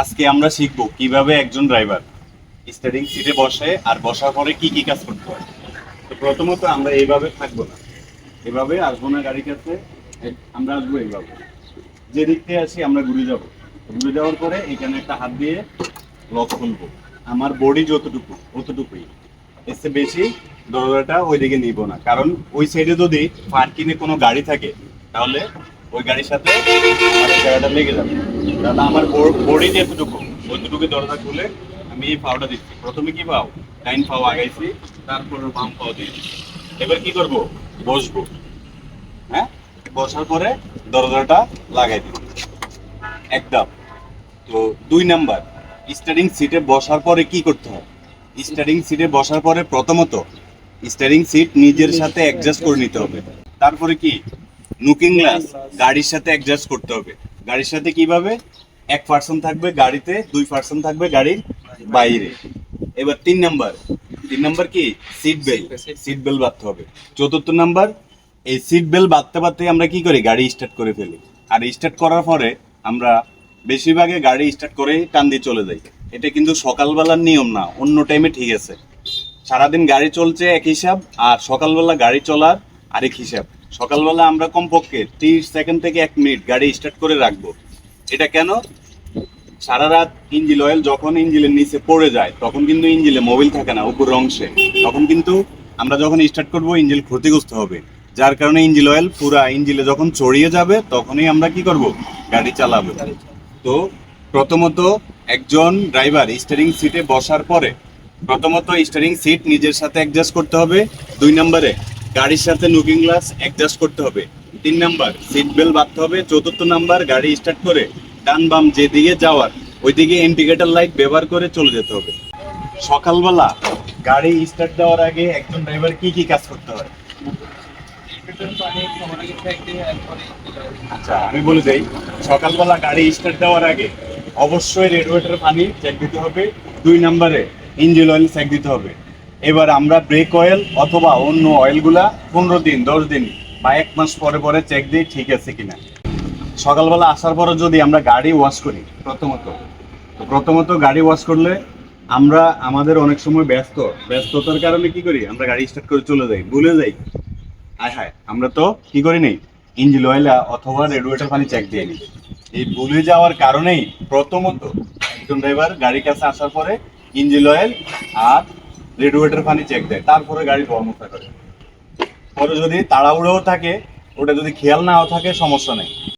আজকে আমরা শিখব কীভাবে একজন ড্রাইভার স্টারিং সিটে বসে আর বসার পরে কি কি কাজ করতে হয়। তো প্রথমত আমরা এইভাবে থাকব না। এভাবে আসব না গাড়ির কাছে আমরা আসব এইভাবে। যে দিক থেকে আসি আমরা ঘুরে যাব। ঘুরে যাওয়ার পরে এখানে একটা হাত দিয়ে লক খুলবো। আমার বডি যতটুকু, অতটুকুই। চেয়ে বেশি দরজাটা ওইদিকে নিব না। কারণ ওই সাইডে যদি পার্কিংয়ে কোনো গাড়ি থাকে, তাহলে ওই গাড়ির সাথে জায়গাটা লেগে যাবে। তাহলে আমার বডি যেতটুকু ওইটুকু দরজা খুলে আমি এই পাওটা দিচ্ছি। প্রথমে কি পাও ডাইন পাও আগাইছি, তারপর বাম পাও দিয়েছি এবার কি করব? বসবো। হ্যাঁ? বসার পরে দরজাটা লাগাই দিব। একদম। তো দুই নাম্বার স্টারিং সিটে বসার পরে কি করতে হয়? স্টারিং সিটে বসার পরে প্রথমত স্টারিং সিট নিজের সাথে অ্যাডজাস্ট করে নিতে হবে। তারপরে কি? নুকিং গ্লাস গাড়ির সাথে অ্যাডজাস্ট করতে হবে। গাড়ির সাথে কীভাবে? এক পার্সন থাকবে গাড়িতে, দুই পার্সন থাকবে গাড়ির বাইরে। এবার তিন নাম্বার তিন নাম্বার কি? সিট বেল সিট বেল্ট বাঁধতে হবে। চতুর্থ নাম্বার এই সিট বেল্ট বাঁধতে বাঁধতে আমরা কি করি? গাড়ি স্টার্ট করে ফেলি। আর স্টার্ট করার পরে আমরা বেশিরভাগে গাড়ি স্টার্ট করে টান দিয়ে চলে যাই। এটা কিন্তু সকালবেলার নিয়ম না, অন্য টাইমে ঠিক আছে। সারাদিন গাড়ি চলছে এক হিসাব, আর সকালবেলা গাড়ি চলার আরেক হিসাব। সকালবেলা আমরা কমপক্ষে তিরিশ সেকেন্ড থেকে এক মিনিট গাড়ি স্টার্ট করে রাখব। এটা কেন? সারা রাত ইঞ্জিল অয়েল যখন ইঞ্জিলের নিচে পড়ে যায়, তখন কিন্তু ইঞ্জিলে মোবিল থাকে না উপরের অংশে। তখন কিন্তু আমরা যখন স্টার্ট করব ইঞ্জিল ক্ষতিগ্রস্ত হবে। যার কারণে ইঞ্জিল অয়েল পুরা ইঞ্জিলে যখন ছড়িয়ে যাবে, তখনই আমরা কি করব? গাড়ি চালাবো। তো প্রথমত একজন ড্রাইভার স্টিয়ারিং সিটে বসার পরে প্রথমত স্টিয়ারিং সিট নিজের সাথে অ্যাডজাস্ট করতে হবে। দুই নম্বরে গাড়ির সাথে লুকিং গ্লাস অ্যাডজাস্ট করতে হবে। তিন নাম্বার সিট বেল্ট বাঁধতে হবে। চতুর্থ নাম্বার, গাড়ি স্টার্ট করে ডান বাম যেদিকে যাওয়ার, ওইদিকে ইন্ডিকেটর লাইট ব্যবহার করে চলে যেতে হবে। সকালবেলা গাড়ি স্টার্ট দেওয়ার আগে একজন ড্রাইভার কি কি কাজ করতে হয়? আচ্ছা আমি বলে যাই সকালবেলা গাড়ি স্টার্ট দেওয়ার আগে অবশ্যই রেডিয়েটর পানি চেক দিতে হবে। দুই নম্বরে ইঞ্জিন অয়েল চেক দিতে হবে। এবার আমরা ব্রেক অয়েল অথবা অন্য অয়েলগুলা পনেরো দিন, দশ দিন বা এক মাস পরে পরে চেক দিই ঠিক আছে কিনা। সকালবেলা আসার পরে যদি আমরা গাড়ি ওয়াশ করি, প্রথমত। তো প্রথমত গাড়ি ওয়াশ করলে আমরা আমাদের অনেক সময় ব্যস্ত। ব্যস্ততার কারণে কি করি, আমরা গাড়ি স্টার্ট করে চলে যাই, ভুলে যাই। হায় হায়, আমরা তো কি করি নেই? ইঞ্জিন অয়েল অথবা রেডিয়েটর পানি চেক দিয়ে নিই। এই ভুলে যাওয়ার কারণেই প্রথমত একজন ড্রাইভার গাড়ির কাছে আসার পরে ইঞ্জিন অয়েল আর রেডিয়েটর পানি চেক দেয়, তারপরে গাড়ি কর্মতা করে। পরে যদি তাড়াহুড়োও থাকে, ওটা যদি খেয়াল নাও থাকে, সমস্যা নেই।